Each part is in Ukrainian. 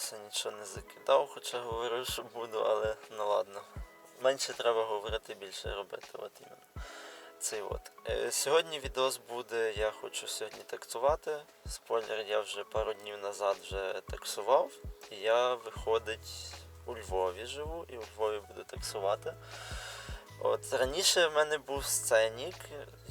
відоси нічого не закидав, хоча говорив, що буду, але ну ладно. Менше треба говорити, більше робити. От іменно. Цей от. Е, Сьогодні відос буде, я хочу сьогодні таксувати. Спойлер, я вже пару днів назад вже таксував. І я виходить у Львові живу і у Львові буду таксувати. От раніше в мене був сценік.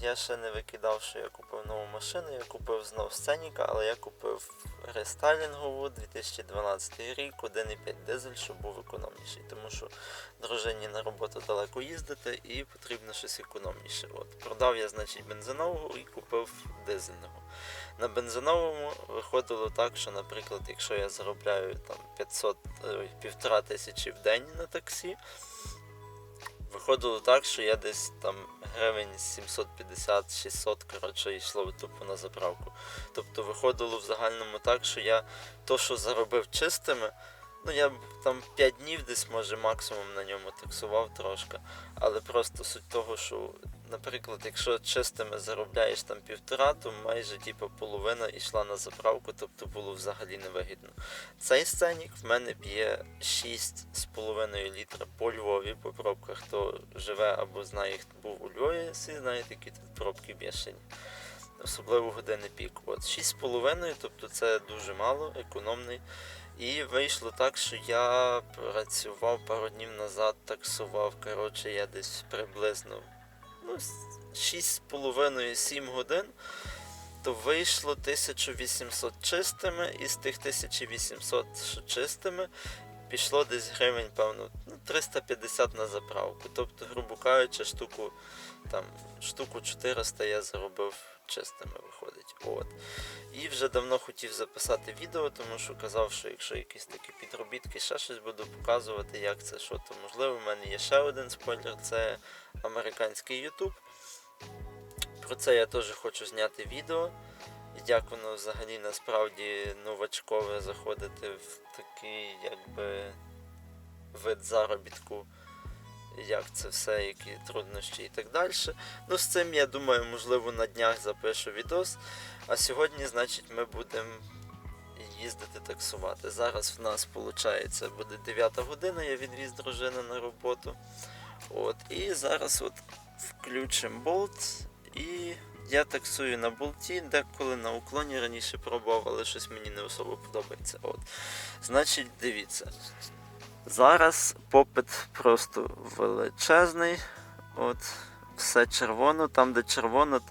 Я ще не викидав, що я купив нову машину. Я купив знов сценіка, але я купив рестайлінгову 2012 рік, 1,5 дизель, щоб був економніший. Тому що дружині на роботу далеко їздити і потрібно щось економніше. От продав я, значить, бензинову і купив дизельного. На бензиновому виходило так, що, наприклад, якщо я заробляю там 500 півтора тисячі в день на таксі. Виходило так, що я десь там гривень 750-600, коротше, йшло тупо на заправку. Тобто виходило в загальному так, що я то, що заробив чистими, ну я там 5 днів десь, може, максимум на ньому таксував трошки. Але просто суть того, що, наприклад, якщо чистими заробляєш там півтора, то майже типу, половина йшла на заправку, тобто було взагалі невигідно. Цей сценік в мене п'є 6,5 літра по Львові по пробках. Хто живе або знає, хто був у Львові, всі знають, які тут пробки бішені. Особливо години пік. От 6,5, тобто це дуже мало, економний. І вийшло так, що я працював пару днів назад, таксував. Коротше, я десь приблизно ну, 6,5-7 годин. То вийшло 1800 чистими, і з тих 1800 що чистими пішло десь гривень, певно, ну, 350 на заправку. Тобто, грубо кажучи, штуку, там, штуку 400 я заробив чистими, виходить. От. І вже давно хотів записати відео, тому що казав, що якщо якісь такі підробітки, ще щось буду показувати, як це, що то можливо. У мене є ще один спойлер, це американський YouTube. Про це я теж хочу зняти відео. Як воно взагалі насправді новачкове заходити в такий якби вид заробітку, як це все, які труднощі і так далі. Ну, з цим я думаю, можливо, на днях запишу відос. А сьогодні, значить, ми будемо їздити таксувати. Зараз в нас, виходить, буде 9 година, я відвіз дружину на роботу. От, і зараз от включимо болт і я таксую на болті, деколи на уклоні раніше пробував, але щось мені не особо подобається. От. Значить, дивіться. Зараз попит просто величезний. От, все червоно, там, де червоно,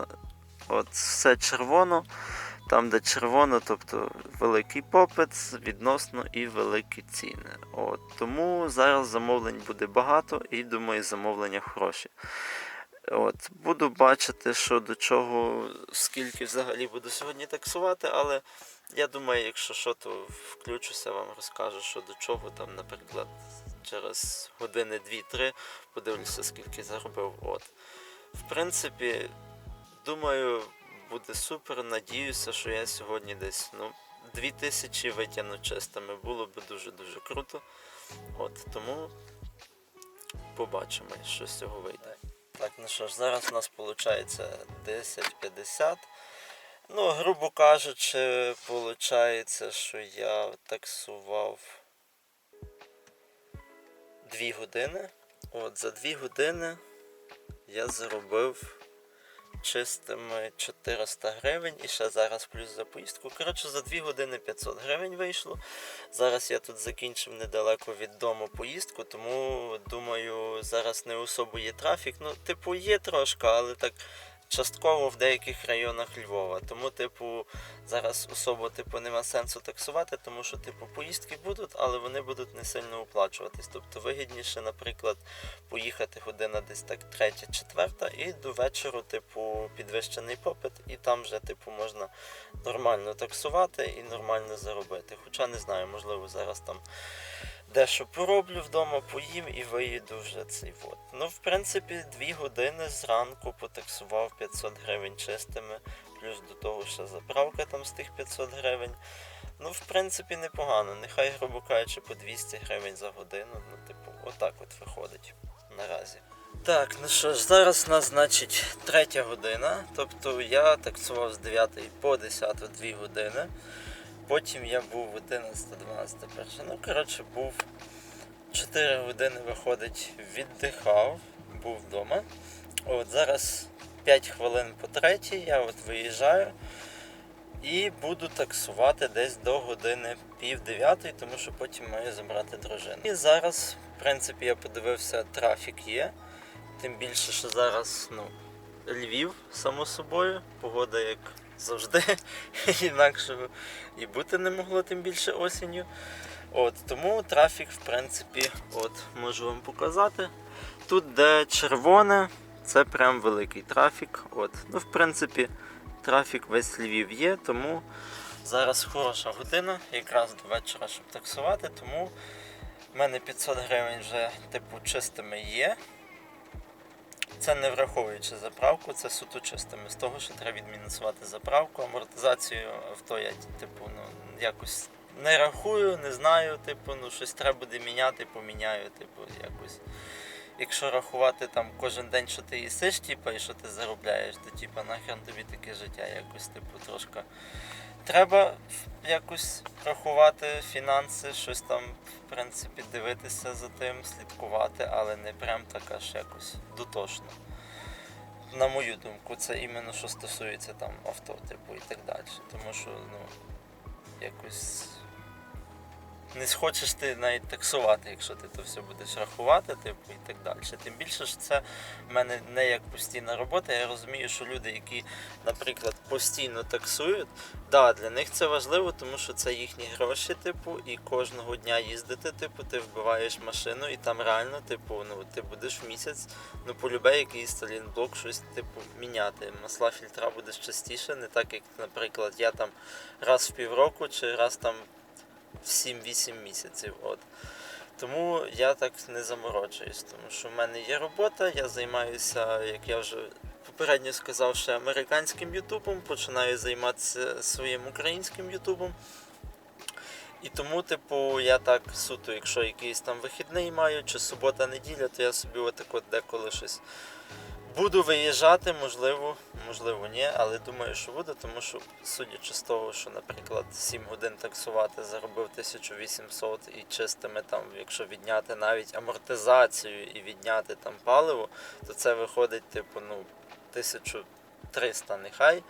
от все червоно, там, де червоно, тобто великий попит, відносно і великі ціни. От, тому зараз замовлень буде багато і думаю, замовлення хороші. От, буду бачити, що до чого, скільки взагалі буду сьогодні таксувати, але я думаю, якщо що, то включуся, вам розкажу, що до чого там, наприклад, через години 2-3 подивлюся, скільки заробив. От. В принципі, думаю, буде супер. Надіюся, що я сьогодні десь ну, 2000 витягну чистими. Було б дуже-дуже круто. От, тому побачимо, що з цього вийде. Так, ну що ж, зараз у нас виходить 10.50. Ну, грубо кажучи, виходить, що я таксував 2 години. От за 2 години я заробив чистими 400 гривень і ще зараз плюс за поїздку. Коротше, за 2 години 500 гривень вийшло. Зараз я тут закінчив недалеко від дому поїздку, тому думаю, зараз не особо є трафік. Ну, типу, є трошки, але так частково в деяких районах Львова. Тому, типу, зараз особо типу, нема сенсу таксувати, тому що типу, поїздки будуть, але вони будуть не сильно оплачуватись. Тобто вигідніше, наприклад, поїхати година десь так третя, четверта, і до вечора, типу, підвищений попит, і там вже, типу, можна нормально таксувати і нормально заробити. Хоча не знаю, можливо, зараз там дещо пороблю вдома, поїм і виїду вже цей вот. Ну, в принципі, дві години зранку потаксував 500 гривень чистими, плюс до того ще заправка там з тих 500 гривень. Ну, в принципі, непогано. Нехай, грубо кажучи, по 200 гривень за годину. Ну, типу, отак от виходить наразі. Так, ну що ж, зараз у нас, значить, третя година. Тобто я таксував з 9 по 10 2 години. Потім я був 11, 12, перше. Ну, коротше, був 4 години виходить, віддихав, був вдома. От зараз 5 хвилин по третій, я от виїжджаю і буду таксувати десь до години пів дев'ятої, тому що потім маю забрати дружину. І зараз, в принципі, я подивився, трафік є. Тим більше, що зараз ну, Львів, само собою, погода як завжди, інакшого і бути не могло, тим більше осінню. От, тому трафік, в принципі, от, можу вам показати. Тут, де червоне, це прям великий трафік. От. Ну, в принципі, трафік весь Львів є, тому зараз хороша година, якраз до вечора, щоб таксувати, тому в мене 500 гривень вже типу чистими є. Це не враховуючи заправку, це суто чистими. З того, що треба відмінусувати заправку, амортизацію авто я типу, ну, якось не рахую, не знаю, типу, ну щось треба буде міняти, поміняю, типу, якось. Якщо рахувати там кожен день, що ти їсиш, типу, і що ти заробляєш, то типу, нахрен тобі таке життя якось, типу, трошки. Треба якось рахувати фінанси, щось там, в принципі, дивитися за тим, слідкувати, але не прям так аж якось дотошно. На мою думку, це іменно що стосується там авто, типу, і так далі. Тому що, ну, якось не схочеш ти навіть таксувати, якщо ти то все будеш рахувати, типу, і так далі. Тим більше що це в мене не як постійна робота. Я розумію, що люди, які, наприклад, постійно таксують, да, для них це важливо, тому що це їхні гроші, типу, і кожного дня їздити, типу, ти вбиваєш машину, і там реально, типу, ну ти будеш в місяць, ну полюбе якийсь сталінблок, щось типу міняти. Масла фільтра будеш частіше, не так як, наприклад, я там раз в півроку чи раз там 7-8 місяців. От. Тому я так не замороджуюсь, тому що в мене є робота, я займаюся, як я вже попередньо сказав, ще американським ютубом, починаю займатися своїм українським ютубом. І тому, типу, я так суто, якщо якийсь там вихідний маю, чи субота-неділя, то я собі отак от деколи щось буду виїжджати, можливо, можливо, ні, але думаю, що буду, тому що, судячи з того, що, наприклад, 7 годин таксувати заробив 1800 і чистими там, якщо відняти навіть амортизацію і відняти там паливо, то це виходить, типу, ну, 1300 нехай.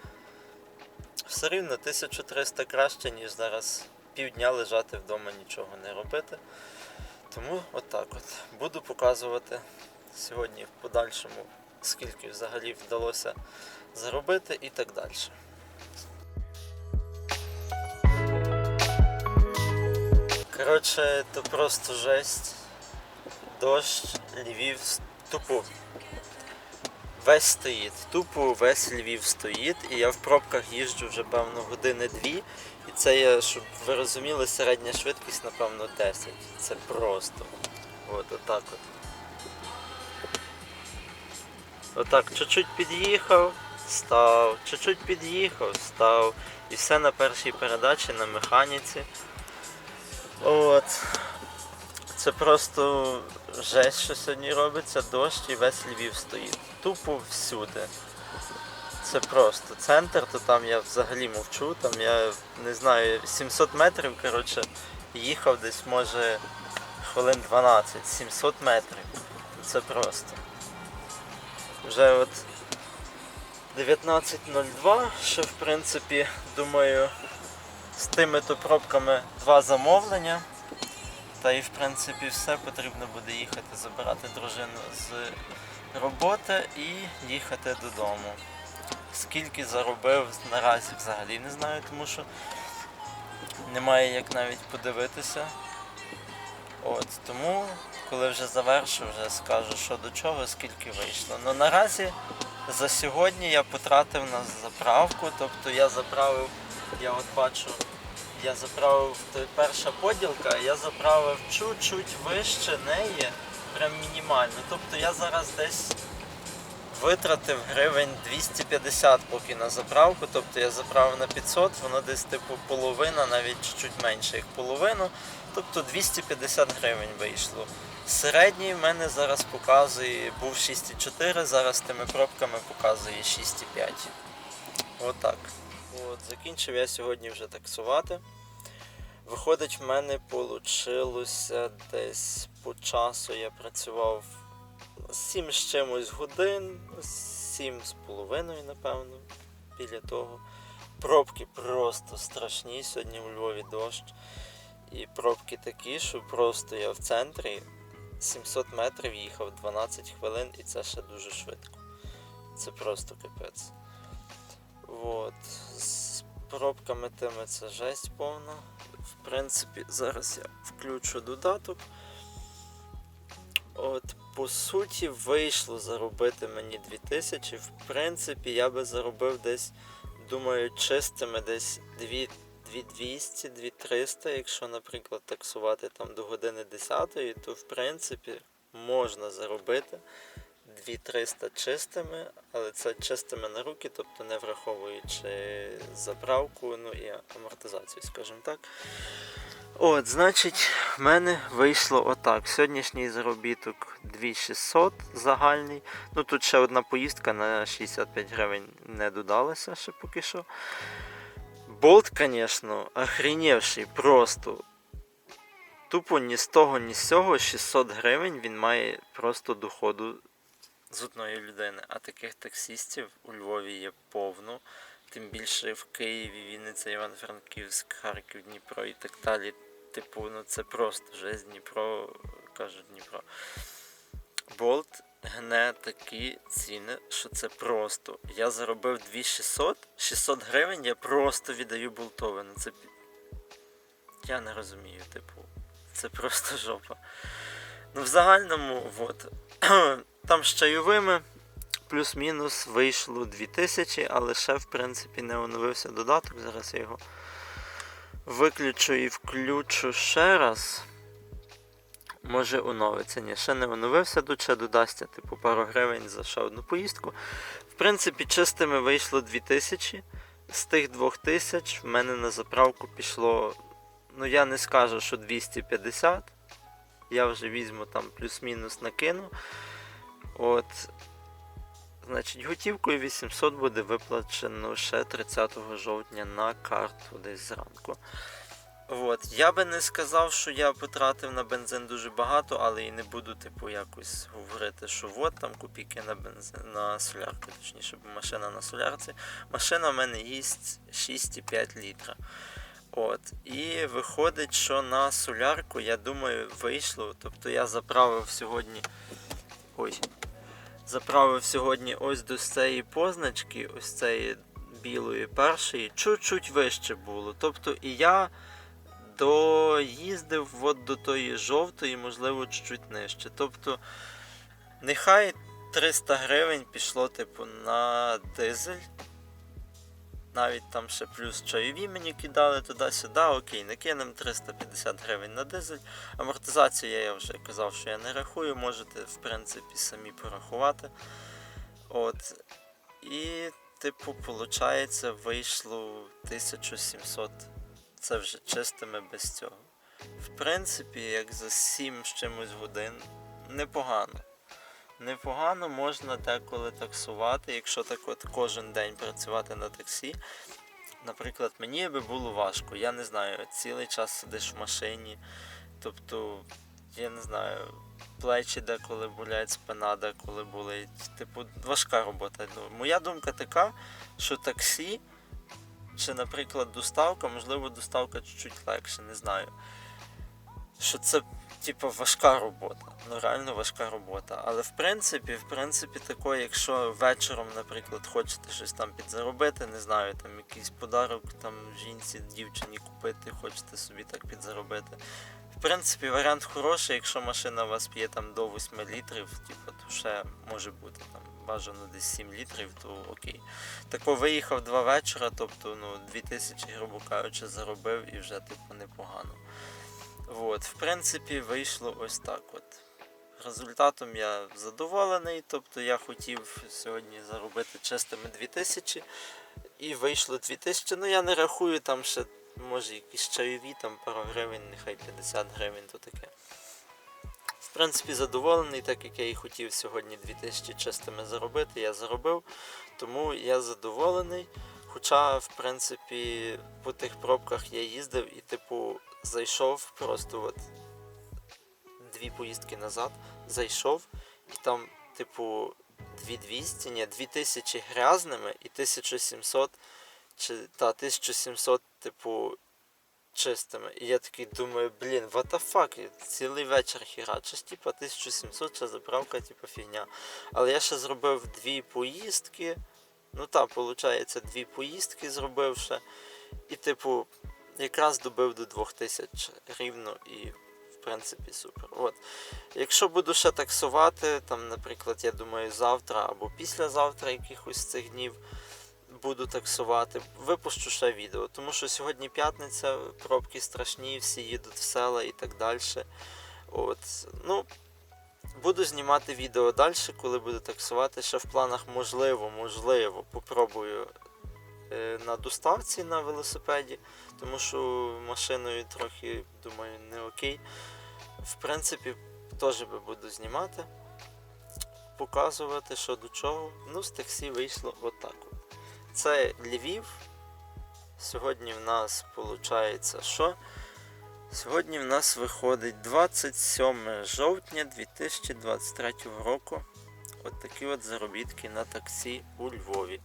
Все рівно 1300 краще, ніж зараз півдня лежати вдома, нічого не робити. Тому отак от. Буду показувати сьогодні в подальшому, скільки взагалі вдалося заробити і так далі. Коротше, то просто жесть. Дощ, Львів, тупо. Весь стоїть. Тупо весь Львів стоїть. І я в пробках їжджу вже певно години дві. І це є, щоб ви розуміли, середня швидкість, напевно, 10. Це просто. От, отак от. Отак, чуть-чуть під'їхав, став, чуть-чуть під'їхав, став. І все на першій передачі на механіці. От. Це просто жесть, що сьогодні робиться, дощ і весь Львів стоїть. Тупо всюди. Це просто центр, то там я взагалі мовчу, там я не знаю, 700 метрів, коротше, їхав десь може хвилин 12, 700 метрів. Це просто. Вже от 19.02, що в принципі, думаю, з тими то пробками два замовлення. Та і в принципі все потрібно буде їхати забирати дружину з роботи і їхати додому. Скільки заробив наразі взагалі не знаю, тому що немає як навіть подивитися. От, тому, коли вже завершу, вже скажу, що до чого, скільки вийшло. Ну наразі за сьогодні я потратив на заправку, тобто я заправив, я от бачу, я заправив то перша поділка, я заправив чуть-чуть вище неї, прям мінімально. Тобто я зараз десь витратив гривень 250 поки на заправку. Тобто я заправив на 500, воно десь типу половина, навіть чуть менше як половину. Тобто 250 гривень вийшло. Середній в мене зараз показує, був 6,4, зараз тими пробками показує 6,5. Отак. От, закінчив я сьогодні вже таксувати. Виходить, в мене вийшло десь по часу я працював 7 з чимось годин, 7 з половиною, напевно, біля того. Пробки просто страшні. Сьогодні у Львові дощ. І пробки такі, що просто я в центрі 700 метрів їхав 12 хвилин, і це ще дуже швидко. Це просто капець. Вот. З пробками тими це жесть повна. В принципі, зараз я включу додаток. От, по суті, вийшло заробити мені 2000. В принципі, я би заробив десь, думаю, чистими десь 2 2200, 2300, якщо, наприклад, таксувати там до години 10, то в принципі можна заробити 2300 чистими, але це чистими на руки, тобто не враховуючи заправку, ну і амортизацію, скажімо так. От, значить, в мене вийшло отак. Сьогоднішній заробіток 2600 загальний. Ну тут ще одна поїздка на 65 гривень не додалася ще поки що. Болт, звісно, охренівший просто. Тупо ні з того, ні з цього 600 гривень він має просто доходу з одної людини. А таких таксістів у Львові є повно. Тим більше в Києві, Вінниця, Іван-Франківськ, Харків, Дніпро і так далі. Типу, ну це просто жесть Дніпро, каже Дніпро. Болт гне такі ціни, що це просто. Я заробив 2600, 600 гривень я просто віддаю болтове. Ну це. Я не розумію, типу, це просто жопа. Ну, в загальному, от. Там з чайовими плюс-мінус вийшло 2000, але ще, в принципі, не оновився додаток. Зараз я його виключу і включу ще раз. Може оновиться. Ні, ще не оновився, тут ще додасться типу пару гривень за ще одну поїздку. В принципі, чистими вийшло 2000. З тих 2000 в мене на заправку пішло. Ну я не скажу, що 250. Я вже візьму там плюс-мінус накину. От. Значить, готівкою 800 буде виплачено ще 30 жовтня на карту десь зранку. От. Я би не сказав, що я потратив на бензин дуже багато, але і не буду, типу, якось говорити, що от там копійки на бензин на солярку, точніше, бо машина на солярці. Машина в мене їсть 6,5 літра. От. І виходить, що на солярку, я думаю, вийшло. Тобто я заправив сьогодні. Ой. Заправив сьогодні ось до цієї позначки, ось цієї білої першої, чуть-чуть вище було. Тобто і я доїздив от до тої жовтої, можливо, чуть-чуть нижче. Тобто, нехай 300 гривень пішло, типу, на дизель. Навіть там ще плюс чайові мені кидали туди-сюди, окей, накинемо 350 гривень на дизель. Амортизацію я, вже казав, що я не рахую, можете, в принципі, самі порахувати. От. І, типу, виходить, вийшло 1700 це вже чистими без цього. В принципі, як за 7 з чимось годин, непогано. Непогано можна деколи таксувати, якщо так от кожен день працювати на таксі. Наприклад, мені би було важко, я не знаю, цілий час сидиш в машині, тобто, я не знаю, плечі деколи болять, спина деколи болить. Типу, важка робота. Ну, Моя думка така, що таксі чи, наприклад, доставка, можливо, доставка чуть-чуть легше, не знаю. Що це, типу, важка робота. Ну, реально важка робота. Але в принципі, в принципі, такої, якщо вечором, наприклад, хочете щось там підзаробити, не знаю, там якийсь подарок там жінці, дівчині купити, хочете собі так підзаробити. В принципі, варіант хороший, якщо машина у вас п'є там до 8 літрів, типу, то ще може бути там бажано десь 7 літрів, то окей. Тако виїхав два вечора, тобто ну, 2000, грубо кажучи, заробив і вже типу непогано. От, в принципі, вийшло ось так. от. Результатом я задоволений, тобто я хотів сьогодні заробити чистими 2000 і вийшло 2000. Ну я не рахую там ще, може, якісь чайові, там пару гривень, нехай 50 гривень, то таке. Принципі, задоволений, так як я і хотів сьогодні 2000 чистими заробити, я заробив, тому я задоволений. Хоча, в принципі, по тих пробках я їздив і, типу, зайшов просто от дві поїздки назад, зайшов, і там, типу, 2200, ні, 2000 грязними і 1700, чи, та, 1700, типу, чистими. І я такий думаю, блін, what цілий вечір херачиш, типу, 1700, ще заправка, типу, фігня. Але я ще зробив дві поїздки. Ну так, виходить, дві поїздки зробив ще. І, типу, якраз добив до 2000 рівно і, в принципі, супер. От. Якщо буду ще таксувати, там, наприклад, я думаю, завтра або післязавтра якихось цих днів буду таксувати, випущу ще відео. Тому що сьогодні п'ятниця, пробки страшні, всі їдуть в села і так далі. От. Ну, Буду знімати відео далі, коли буду таксувати. Ще в планах можливо, можливо, попробую е, на доставці на велосипеді, тому що машиною трохи, думаю, не окей. В принципі, теж би буду знімати, показувати, що до чого. Ну, з таксі вийшло отак. Це Львів. Сьогодні в нас виходить, що? Сьогодні в нас виходить 27 жовтня 2023 року. От такі от заробітки на таксі у Львові.